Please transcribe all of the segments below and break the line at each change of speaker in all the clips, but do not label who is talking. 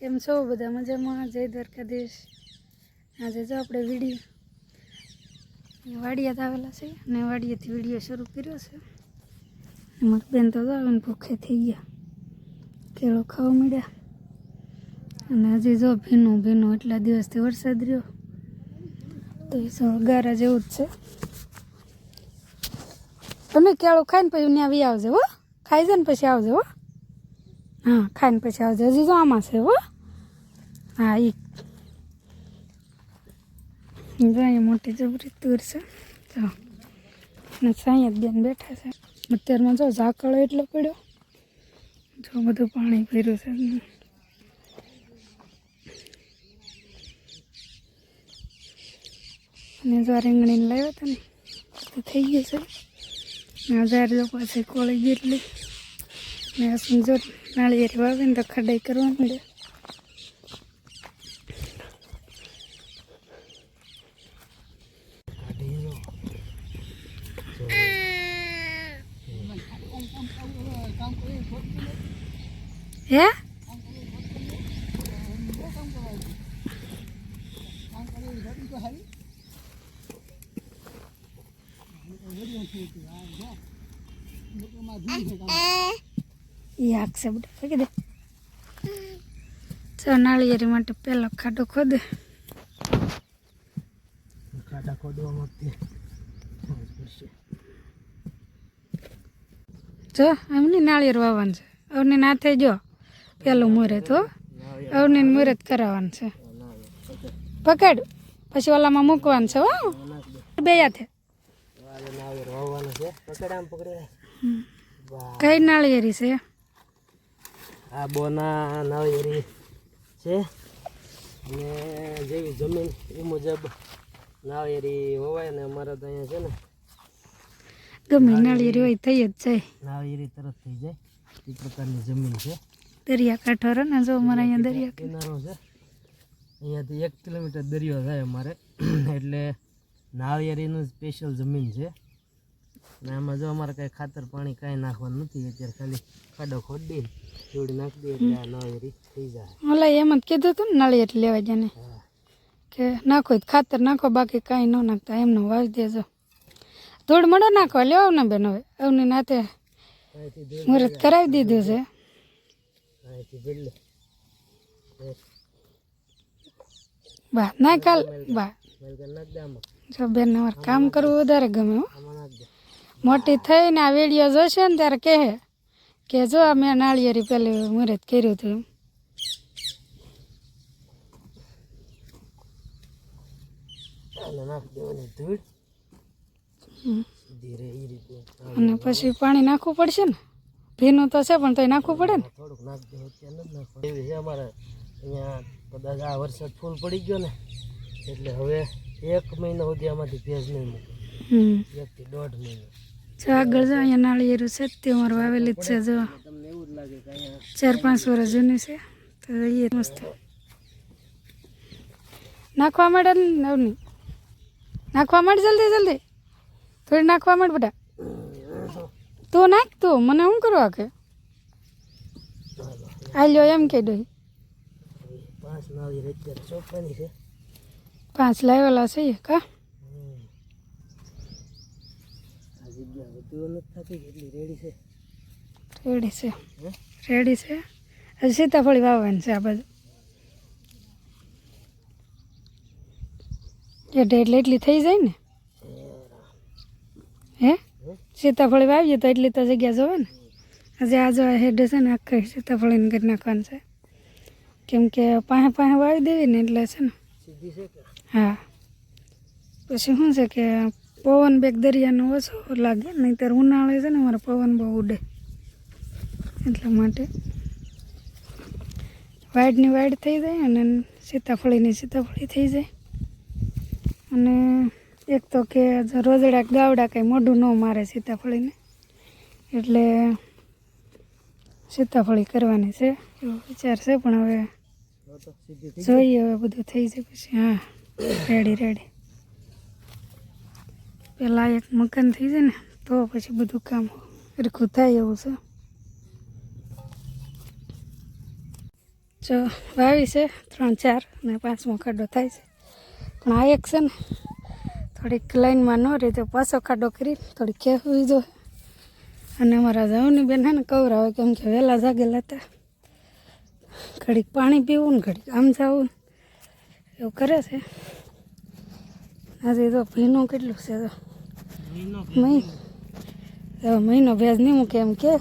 કેમ છો? બધા મજામાં? જય દ્વારકાધીશ. આજે જો આપણે વીડિયો વાડિયાત આવેલા છે અને વાડિયાથી વીડિયો શરૂ કર્યો છે. મારી બેન તો આવે ને ભૂખે થઈ ગયા. કેળો ખાવા મળ્યા અને હજી જો ભીનું ભીનું એટલા દિવસથી વરસાદ રહ્યો. તો એ સૌ ગારા જેવું જ છે. તમે કેળું ખાઈને પછી ત્યાં વી આવજો હો. ખાઈ જાય ને પછી આવજો હો. હા, ખાઈને પછી આવજો. હજી આમાં છે હો. હા એ જો અહીંયા મોટી જબરી તૂર છે. જો. ને સાંઈ જ બેન બેઠા છે. અત્યારમાં જો ઝાકળો એટલો પડ્યો. જો બધું પાણી ભર્યું છે. અને જો રીંગણીને લાવ્યો હતા ને થઈ ગયું છે. હજાર જો છે કોળી ગયેલી ને સમજો નાળિયેરી વાવીને તો ખડાઈ કરવા મળે હે? એ આખશે બધા. ફેંકી દે. તો નાળિયેરી માટે પહેલો ખાડો ખોદે.
ખાડા ખોદવા માંગતી
જો એમની નાળિયેર વાવવાનું છે. અવની નાથે જો પેલું મુહૂર્ત હો. અવની મુહૂર્ત કરાવવાનું છે. પકડ. પછી ઓલામાં મૂકવાનું છે હો. બે હાથે. કઈ નાળિયેરી છે?
આ બોના નાળિયેરી છે. અને જેવી જમીન એ મુજબ નાળિયેરી હોવાય ને અમારે તો અહીંયા છે ને
ગમે નાળિયેરી હોય થઈ જ જાય.
નાળિયેરી તરત થઈ જાય. એ પ્રકારની જમીન છે.
દરિયા કાંઠો રહે ને જો અમારે અહીંયા દરિયા
કિનારો છે. અહીંયાથી એક કિલોમીટર દરિયો થાય અમારે. એટલે નાળિયેરીનું સ્પેશિયલ જમીન છે. આમાં જો અમારે કાંઈ ખાતર પાણી કાંઈ નાખવાનું નથી અત્યારે ખાલી ખાડો ખોદી જોડી નાખી દઈએ એટલે આ નાળિયેરી થઈ જાય.
ઓલા એમ જ કીધું હતું ને નાળિયેર લેવા જાને કે નાખો ખાતર નાખો બાકી કાંઈ ન નાખતા એમનો વાસ દેજો. ધૂળ મળો નાખો લેવા ને બેન હવે. અવની
નાતે
મુહૂર્ત કરાવી દીધું છે. બા ના કાલ બા. જો બેન અમારે કામ કરવું વધારે ગમે હો. મોટી થઈને આ વીડિયો જોશે ને ત્યારે કહે કે જો આ મેં નાળિયેરી પેલી મુહૂર્ત કર્યું હતું અને પછી પાણી નાખવું પડશે ને? ભીનું તો છે પણ તોય નાખવું પડે ને?
થોડુંક નાખ એવી છે અમારે. અહીંયા કદાચ આ વરસાદ ફૂલ પડી ગયો ને એટલે હવે એક મહિના સુધી આમાંથી ભેજ નહીં મૂકે દોઢ મહિનો
જો આગળ જો અહીંયા નાળિયેરું છે તે અમારે વાવેલી જ છે જો. ચાર પાંચ વર્ષ જૂની છે તો જઈએ મસ્ત. નાખવા માંડે નવની? નાખવા માંડ જલ્દી જલ્દી. થોડી નાખવા માંડ બધા તો નાખ તો મને શું કરવા કે? આલ્યો એમ કે ડોહી
પાંચ નાળિયેર છે.
પાંચ લાવેલા છે કા
હમ. આ જગ્યા નથી થતી એટલી રેડી છે.
રેડી છે. રેડી છે? હજી સીતાફળી વાવવાની છે આ બાજુ. એટલે એટલે એટલી થઈ જાય ને? હે? સીતાફળી વાવીએ તો એટલી તો જગ્યા જોવે ને? આજે આ જો હેડ છે ને આખી સીતાફળીને કરી નાખવાનું છે. કેમ કે પાસે પાસે વાવી દેવી ને એટલે છે ને. હા. પછી શું છે કે પવન બેગ દરિયાનો ઓછો લાગે નહીંતર ઉનાળે છે ને મારે પવન બહુ ઉડે. એટલા માટે વાઈડની વાઈડ થઈ જાય અને સીતાફળીની સીતાફળી થઈ જાય. અને એક તો કે જો રોજડા ગાવડા કંઈ મોઢું ન મારે સીતાફળીને એટલે સીતાફળી કરવાની છે એવો વિચાર છે પણ હવે જોઈએ હવે બધું થઈ જાય પછી. હા રેડી રેડી. પેલા એક મકાન થઈ જાય ને, તો પછી બધું કામ સરખું થાય એવું છે. જો, વાવી છે, ત્રણ, ચાર અને પાંચમો ખાડો થાય છે. પણ આ એક છે ને, થોડીક લાઈનમાં ન રહે તો પાછો ખાડો કરી, થોડીક ખેવી જો. અને અમારા જવની બેન હે ને કવરાવે કેમ કે વહેલા જાગેલા હતા. ઘડીક પાણી પીવું ને ઘડીક આમ જવું. એવું કરે છે. આજે તો ભીનું કેટલું છે તો.
મહિનો
મહિનો ભેજ નહીં મૂકે એમ કે.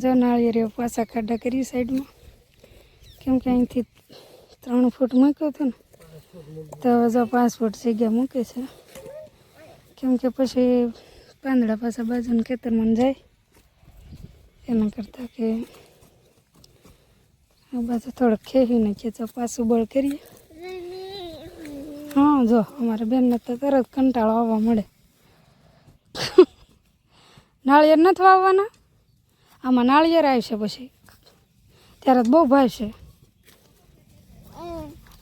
જો નાળિયેરીઓ પાછા ખાડા કરી સાઈડમાં. કેમ કે અહીંથી ત્રણ ફૂટ મૂક્યો હતો ને. તો જો પાંચ ફૂટ જગ્યા મૂકે છે. કેમ કે પછી પાંદડા પાછા બાજુનું ખેતરમાં જાય. એના કરતાં કે આ બાજુ થોડુંક ખેવી નાખીએ તો પાછું બળ કરીએ. હા, જો, અમારે બેનને તો તરત કંટાળો આવવા મળે. નાળિયેર નથી વાવવાના? આમાં નાળિયેર આવશે પછી. ત્યારે બહુ ભાવશે.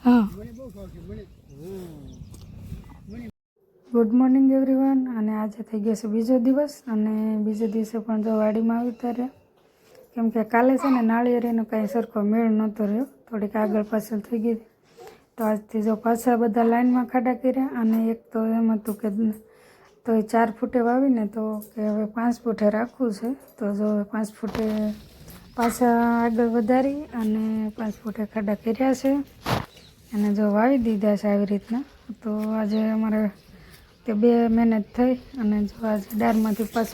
હા. ગુડ મોર્નિંગ એવરીવન અને આજે થઈ ગયો છે બીજો દિવસ. અને બીજે દિવસે પણ જો વાડીમાં આવી ત્યારે કેમ કે કાલે છે ને નાળિયેરીનો કાંઈ સરખો મેળ નહોતો રહ્યો. થોડીક આગળ પાછળ થઈ ગઈ તો આજથી જો પાછા બધા લાઇનમાં ખાડા કર્યા અને એક તો એમ હતું કે તો એ ચાર ફૂટે વાવીને તો કે હવે પાંચ ફૂટે રાખવું છે. તો જો પાંચ ફૂટે પાછા આગળ વધારી અને પાંચ ફૂટે ખાડા કર્યા છે. અને જો વાવી દીધા છે આવી રીતના. તો આજે અમારે તે બે મહેનત થઈ અને જો આજે ડારમાંથી પાછું